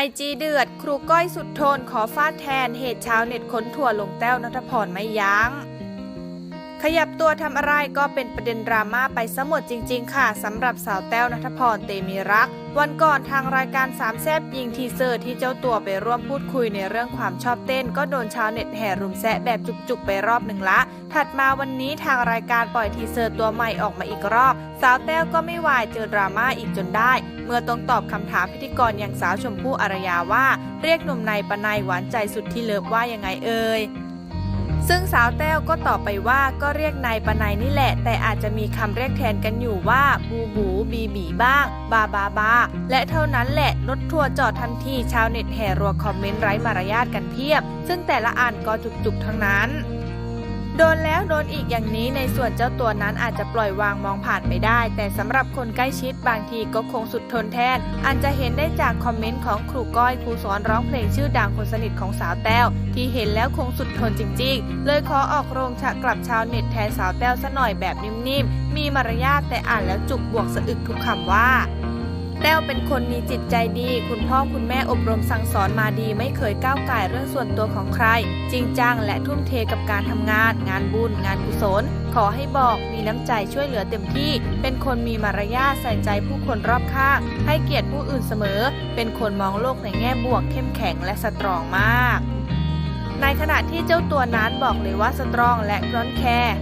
ไอจีเดือด ครูก้อยสุดโทนขอฟาดแทนเหตุชาวเน็ตค้นถั่วลงแต้วนัทพรไม่ยัง้ง ขยับตัวทำอะไรก็เป็นประเด็นดราม่าไปซะหมดจริง ๆ ค่ะสำหรับสาวแต้วนัทพรเตมีรัก วันก่อนทางรายการสามแซบยิงทีเซอร์ที่เจ้าตัวไปร่วมพูดคุยในเรื่องความชอบเต้น ก็โดนชาวเน็ตแห่รุมแซะแบบจุกๆไปรอบหนึ่งละ ถัดมาวันนี้ทางรายการปล่อยทีเซอร์ตัวใหม่ออกมาอีกรอบ สาวแต้วก็ไม่วายเจอดราม่าอีกจนได้ เมื่อต้องตอบคำถามพิธีกรอย่างสาวชมพู่อารยาว่า เรียกหนุ่มในปนายหวานใจสุดที่เลิฟว่ายังไงเอ่ย ซึ่งสาวแต้วก็ตอบไปว่าก็เรียกนายปนายนี่แหละ แต่อาจจะมีคำเรียกแทนกันอยู่ว่า บูบูบีบีบ้าง บาบาบา และเท่านั้นแหละ รถทัวร์จอดทันทีชาวเน็ตแห่รัวคอมเมนต์ไร้มารยาทกันเพียบ ซึ่งแต่ละอันก็จุกๆทั้งนั้น โดนแล้วโดนอีกอย่างนี้ในส่วนเจ้าตัวนั้นอาจจะปล่อยวางมองผ่านไปได้ แต่สำหรับคนใกล้ชิดบางทีก็คงสุดทนแทนอันจะเห็นได้จากคอมเมนต์ของครูก้อยครูสอนร้องเพลงชื่อดังคนสนิทของสาวแต้ว ที่เห็นแล้วคงสุดทนจริง ๆ เลยขอออกโรงฉะกลับชาวเน็ตแทนสาวแต้วซะหน่อยแบบนิ่มๆ มีมารยาทแต่อ่านแล้วจุกบวกสะอึกทุกคำว่า แต้วเป็นคนมีจิตใจดี คุณพ่อคุณแม่อบรมสั่งสอนมาดี ไม่เคยก้าวไก่ายเรื่องส่วนตัวของใคร จริงจังและทุ่มเทกับการทำงาน งานบุญ งานกุศล ขอให้บอกมีน้ำใจช่วยเหลือเต็มที่ เป็นคนมีมารยาทใส่ใจผู้คนรอบข้าง ให้เกียรติผู้อื่นเสมอ เป็นคนมองโลกในแง่บวกเข้มแข็งและสตรองมาก ในขณะที่เจ้าตัวนั้นบอกเลยว่าสตรองและร้อนแคร์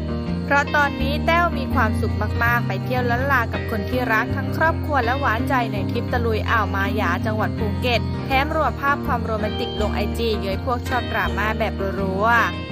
เพราะตอนนี้แต้วมีความสุขมากๆ ไปเที่ยวล้านลากับคนที่รักทั้งครอบครัวและหวานใจในทริปตะลุยอ่าวมายาจังหวัดภูเก็ตแถมรวมภาพความโรแมนติกลงไอจีเย้ยพวกชอบดราม่าแบบรัวๆ